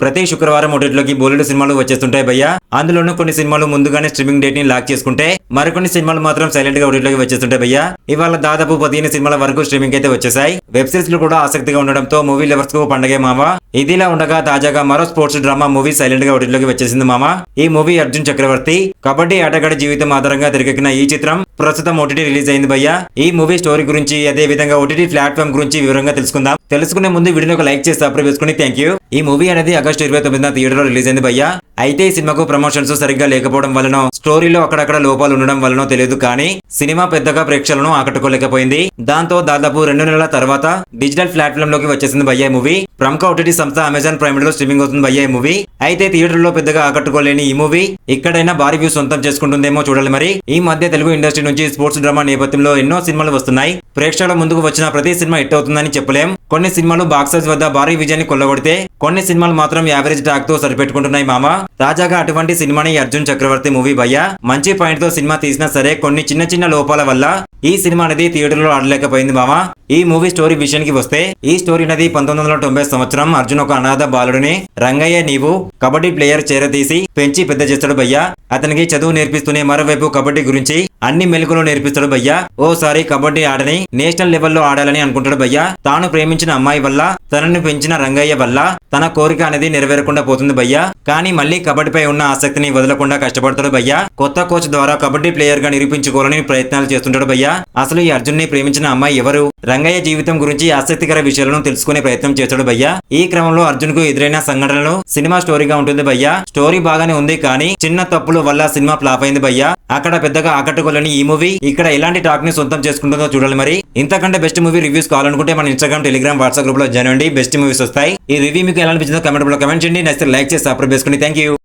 ప్రతి శుక్రవారం ఓటీటీలోకి బోలెడు సినిమాలు వచ్చేస్తుంటాయి భయ్యా. అందులోనూ కొన్ని సినిమాలు ముందుగానే స్ట్రీమింగ్ డేట్ని లాక్ చేసుకుంటే మరికొన్ని సినిమాలు మాత్రం సైలెంట్గా ఓటీటీలోకి వచ్చేస్తుంటాయి భయ్యా. ఇవాళ దాదాపు పదిహేను సినిమాల వరకు స్ట్రీమింగ్ అయితే వచ్చేసాయి. వెబ్ సిరీస్లు కూడా ఆసక్తిగా ఉండడంతో మూవీ లవర్స్కు పండగే మామ. ఇదిలా ఉండగా తాజాగా మరో స్పోర్ట్స్ డ్రామా మూవీ సైలెంట్గా ఓటీటీలోకి వచ్చేసింది మామ. ఈ మూవీ అర్జున్ చక్రవర్తి కబడ్డీ ఆటగాడి జీవితం ఆధారంగా తెరకెక్కిన ఈ చిత్రం ప్రస్తుతం ఓటీటీ రిలీజ్ అయింది భయ్యా. ఈ మూవీ స్టోరీ గురించి అదే విధంగా ఓటీటీ ప్లాట్ఫామ్ గురించి వివరంగా తెలుసుకుందాం. తెలుసుకునే ముందు వీడియోని ఒక లైక్ చేసి సబ్స్క్రైబ్ చేసుకుని థ్యాంక్ యూ. ఈ మూవీ అనేది ఆగస్టు ఇరవై తొమ్మిదిన థియేటర్లో రిలీజ్ అయింది భయ్య. అయితే ఈ సినిమాకు ప్రమోషన్స్ సరిగ్గా లేకపోవడం వలన స్టోరీలో అక్కడక్కడ లోపాలు ఉండడం వలన తెలియదు కానీ సినిమా పెద్దగా ప్రేక్షకులను ఆకట్టుకోలేకపోయింది. దాంతో దాదాపు రెండు నెలల తర్వాత డిజిటల్ ప్లాట్ఫామ్లోకి వచ్చేసింది బయ్యాయి మూవీ. ప్రముఖ ఓటీటీ సంస్థ అమెజాన్ ప్రైమ్లో స్ట్రీమింగ్ అవుతుంది బయ్యాయి మూవీ. అయితే థియేటర్లో పెద్దగా ఆకట్టుకోలేని ఈ మూవీ ఇక్కడైనా భారీ వ్యూ సొంతం చేసుకుంటుందేమో చూడాలి మరి. ఈ మధ్య తెలుగు ఇండస్ట్రీ నుంచి స్పోర్ట్స్ డ్రామా నేపథ్యంలో ఎన్నో సినిమాలు వస్తున్నాయి. ప్రేక్షకుల ముందుకు వచ్చిన ప్రతి సినిమా హిట్ అవుతుందని చెప్పలేం. కొన్ని సినిమాలు బాక్సెస్ వద్ద భారీ విజయాన్ని కొల్లగొడితే కొన్ని సినిమాలు మాత్రం యావరేజ్ టాక్తో సరిపెట్టుకుంటున్నాయి మామ. తాజాగా అటువంటి సినిమాని అర్జున్ చక్రవర్తి మూవీ భయ్య మంచి పాయింట్తో సినిమా తీసినా సరే కొన్ని చిన్న చిన్న లోపాల వల్ల ఈ సినిమా అనేది థియేటర్లో ఆడలేకపోయింది మామ ఈ మూవీ స్టోరీ విషయానికి వస్తే ఈ స్టోరీ అనేది పంతొమ్మిది వందల తొంభై సంవత్సరం అర్జున్ ఒక అనాథ బాలుడిని రంగయ్య నీవు కబడ్డీ ప్లేయర్ చేరతీసి పెంచి పెద్ద చేస్తాడు భయ్యా. అతనికి చదువు నేర్పిస్తూనే మరోవైపు కబడ్డీ గురించి అన్ని మెలకులు నేర్పిస్తాడు భయ్యా. ఓసారి కబడ్డీ ఆడని నేషనల్ లెవెల్లో ఆడాలని అనుకుంటాడు భయ్యా. తాను ప్రేమించిన అమ్మాయి వల్ల తనని పెంచిన రంగయ్య వల్ల తన కోరిక అనేది నెరవేరకుండా పోతుంది భయ్యా. కానీ మళ్ళీ కబడ్డీపై ఉన్న ఆసక్తిని వదలకుండా కష్టపడతాడు భయ్యా. కొత్త కోచ్ ద్వారా కబడ్డీ ప్లేయర్గా నిరూపించుకోవాలని ప్రయత్నాలు చేస్తుంటాడు భయ్యా. అసలు ఈ అర్జున్ని ప్రేమించిన అమ్మాయి ఎవరు? రంగయ్య జీవితం గురించి ఆసక్తికర విషయాలను తెలుసుకునే ప్రయత్నం చేశాడు భయ్యా. ఈ క్రమంలో అర్జున్కు ఎదురైన సంఘటనలు సినిమా స్టోరీగా ఉంటుంది భయ్యా. స్టోరీ బాగానే ఉంది కానీ చిన్న తప్పుల వల్ల సినిమా ఫ్లాప్ అయింది భయ్యా. అక్కడ పెద్దగా ఆకట్టుకోలేని ఈ మూవీ ఇక్కడ ఎలాంటి టాక్ని సొంతం చేసుకుంటుందో చూడాలి మరి. ఇంతకంటే బెస్ట్ మూవీ రివ్యూస్ కావాలనుకుంటే మన ఇన్స్టాగ్రామ్ టెలిగ్రామ్ వాట్సాప్ గ్రూప్లో జాయిన్ బెస్ట్ మూవీస్ వస్తాయి. ఈ రివ్యూ మీకు ఎలా అనిపించిందో కమెంట్లో కమెంట్ చేయండి. నచ్చితే లైక్ చేసి సబ్స్క్రైబ్ చేసుకుని థ్యాంక్ యూ